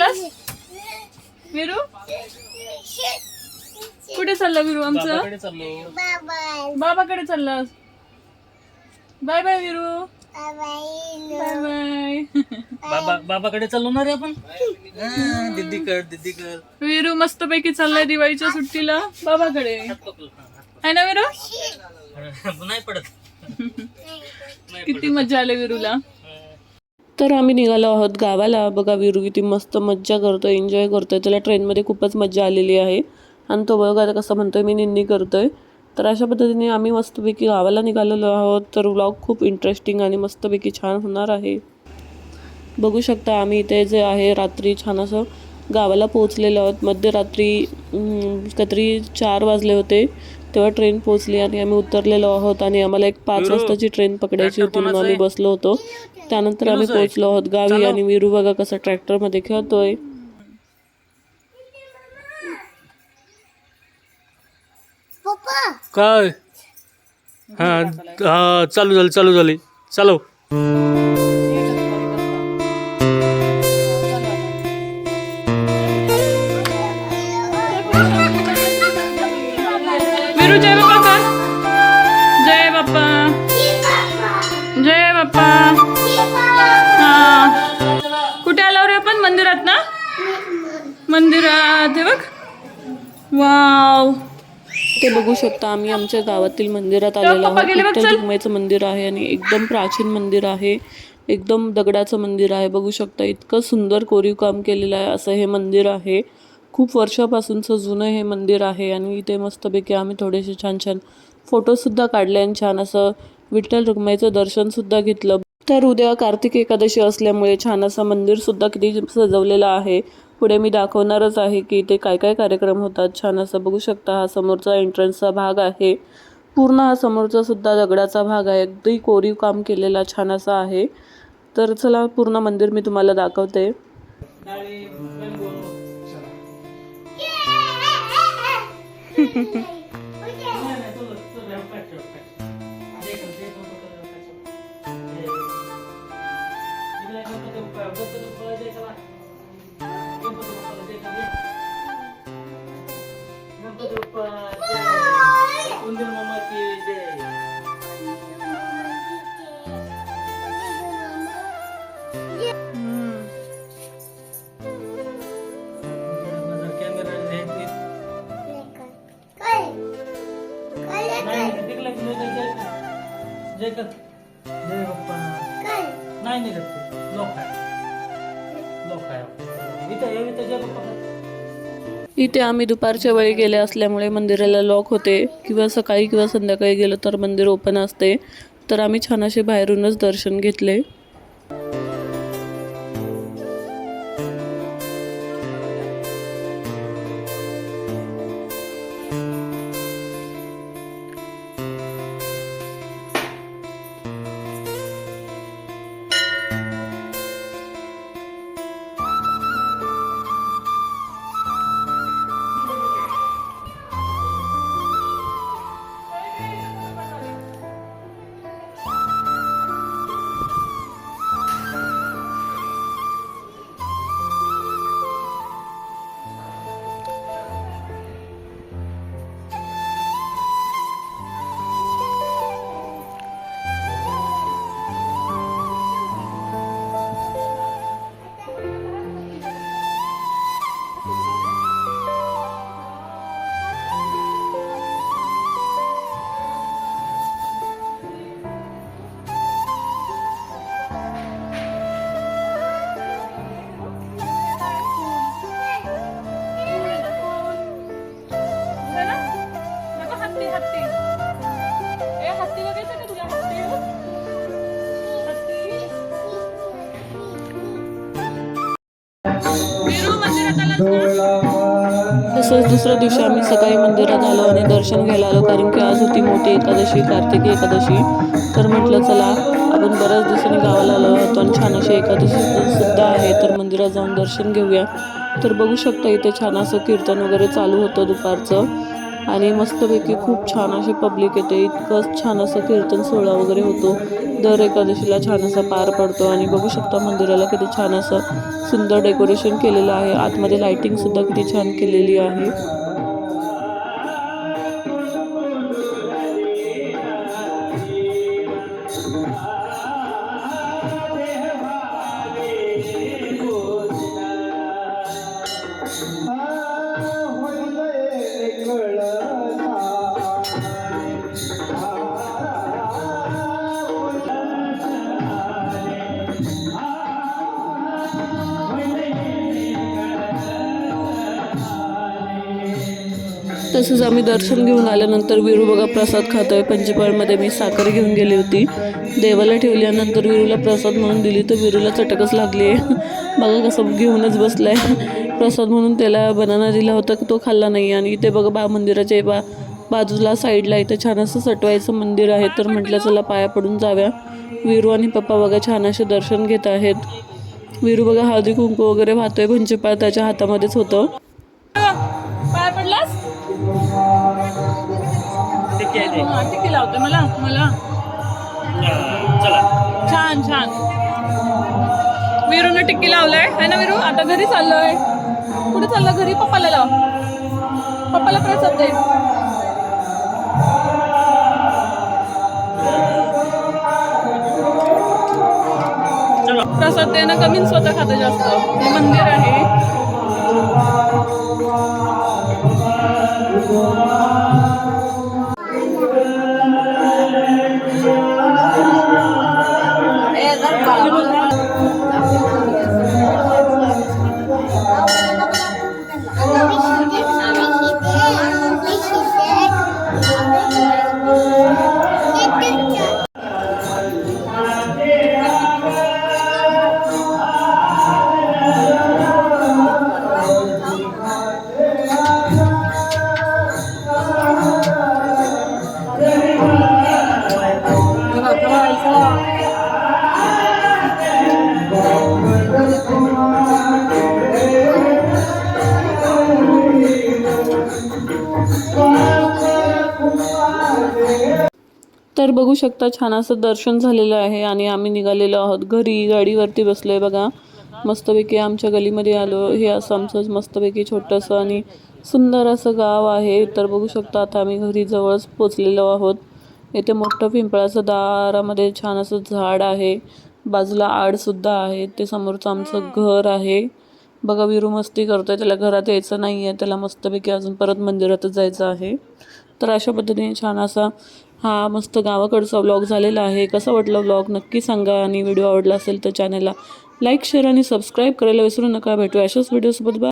चाललास विरू? कुठे चालला विरू आमचं? बाबाकडे चाललो. बाबाकडे चाललास. Bye bye Viru. Bye bye. बाबा बाबाकडे चाललो ना रे आपण? दिदी कर दिदी कर. विरू मस्त पैकी चाललाय दिवाळीच्या सुट्टीला. बाबाकडे. आहे ना विरू. नाही पडत. किती मजा आली विरूला. तर आम्ही निघालो आहोत गावाला. बघा विरू किती मस्त मज्जा करतोय एन्जॉय आहे त्याला ट्रेनमध्ये खूपच मज्जा आलेली आहे. आणि तो बघा आता कसं म्हणतोय मी निन्नी आहे तर अशा पद्धतीने आम्ही मस्तपैकी गावाला निघालेलो आहोत. तर व्लॉग खूप इंटरेस्टिंग आणि मस्तपैकी छान होणार आहे. बघू शकता आम्ही इथे जे आहे रात्री छान असं गावाला पोहोचलेलो आहोत. मध्यरात्री काहीतरी चार वाजले होते. तेव्हा ट्रेन पोहोचली आणि आम्ही उतरलेलो आहोत आणि आम्हाला एक पाच वाजताची ट्रेन पकडायची होती म्हणून आम्ही बसलो होतो. त्यानंतर आम्ही पोहोचलो आहोत गावी आणि विरू बघा कसं ट्रॅक्टरमध्ये खेळतोय. काय? हा हा चालू झाली चालू झाली. चालव मंदिरात ना? मंदिरात. हे बघ. वाव. ते बघू शकता आम्ही आमच्या गावातील मंदिरात आलेलो आहोत. रुक्माईचं मंदिर आहे आणि एकदम प्राचीन मंदिर आहे. एकदम दगडाचं मंदिर आहे. बघू शकता इतकं सुंदर कोरीव काम केलेलं आहे. असं हे मंदिर आहे. खूप वर्षापासूनचं जुनं हे मंदिर आहे आणि इथे मस्तपैकी आम्ही थोडेसे छान छान फोटोसुद्धा काढले आणि छान असं विठ्ठल रुक्माईचं दर्शनसुद्धा घेतलं. तर उद्या कार्तिक एकादशी असल्यामुळे छान असं मंदिरसुद्धा किती सजवलेलं आहे. पुढे मी दाखवणारच आहे की इथे काय काय कार्यक्रम होतात. छान असं बघू शकता हा समोरचा एंट्रन्सचा भाग आहे. पूर्ण हा समोरचा सुद्धा दगडाचा भाग आहे. अगदी कोरीव काम केलेला छान असा आहे. तर चला पूर्ण मंदिर मी तुम्हाला दाखवते. जय कर जय बाप्पा नाही नाही करते इथे आम्ही दुपारच्या वेळी गेले असल्यामुळे मंदिराला लॉक होते. किंवा सकाळी किंवा संध्याकाळी गेलो तर मंदिर ओपन असते. तर आम्ही छान असे बाहेरूनच दर्शन घेतले. तसंच दुसऱ्या दिवशी आम्ही सकाळी मंदिरात आलो आणि दर्शन घ्यायला आलो कारण की आज होती मोठी एकादशी कार्तिकी एकादशी. तर म्हटलं चला आपण बऱ्याच दिवसांनी गावाला आलो होतो आणि छान अशी एकादशी सुद्धा आहे तर मंदिरात जाऊन दर्शन घेऊया. तर बघू शकता इथे छान असं कीर्तन वगैरे चालू होतं दुपारचं. आणि मस्तपैकी खूप छान अशी पब्लिक येते. इतकं छान असं कीर्तन सोहळा वगैरे होतो. दर एकादशीला छान असा पार पडतो आणि बघू शकता मंदिराला किती छान असं सुंदर डेकोरेशन केलेलं आहे. आतमध्ये लायटिंगसुद्धा किती छान केलेली आहे. तसंच आम्ही दर्शन घेऊन आल्यानंतर विरू बघा प्रसाद खातोय. पंचपाळमध्ये मी साखर घेऊन गेली होती. देवाला ठेवल्यानंतर विरूला प्रसाद म्हणून दिली. तर विरूला चटकच लागली आहे. बघा कसं घेऊनच बसलाय. प्रसाद म्हणून त्याला बनाना दिला होता. की तो खाल्ला नाही आणि इथे बघा बा मंदिराच्या बा बाजूला साईडला इथं छान असं सटवायचं मंदिर आहे. तर म्हटलं चला पाया पडून जाव्या विरू आणि पप्पा बघा छान असे दर्शन घेत आहेत. विरू बघा हळदी कुंकू वगैरे वाहतोय. पंचपाळ त्याच्या हातामध्येच होतं. ठीक आहे ते. हा, टिकी लावते मला मला. चला. छान छान. विरूनं टिक्की लावलंय. है ना विरू? आता घरी चाललोय. कुठे चाललं? घरी? पप्पाला लाव. पप्पाला प्रसाद दे. चला. प्रसाद देणं कमी स्वतः खातं जास्त. हे मंदिर आहे. agora. तर बघू शकता छान असं दर्शन झालेलं आहे आणि आम्ही निघालेलो आहोत. घरी गाडीवरती बसलोय बघा. मस्तपैकी आमच्या गलीमध्ये आलो. हे असं आमचं मस्तपैकी छोटंसं आणि सुंदर असं गाव आहे. तर बघू शकता आता आम्ही घरी जवळच पोचलेलो आहोत. इथे मोठं पिंपळाचं दारामध्ये छान असं झाड आहे. बाजूला आडसुद्धा आहे. ते समोरचं आमचं घर आहे. बघा विरू मस्ती करतोय. त्याला घरात यायचं नाही आहे त्याला मस्तपैकी अजून परत मंदिरातच जायचं आहे. तर अशा पद्धतीने छान असा हा मस्त गावाकडचा व्लॉग झालेला आहे. कसा वाटला व्लॉग नक्की सांगा. आणि व्हिडिओ आवडला असेल तर चॅनलला लाईक शेअर आणि सबस्क्राईब करायला विसरू नका. भेटू अशाच व्हिडिओसोबत बा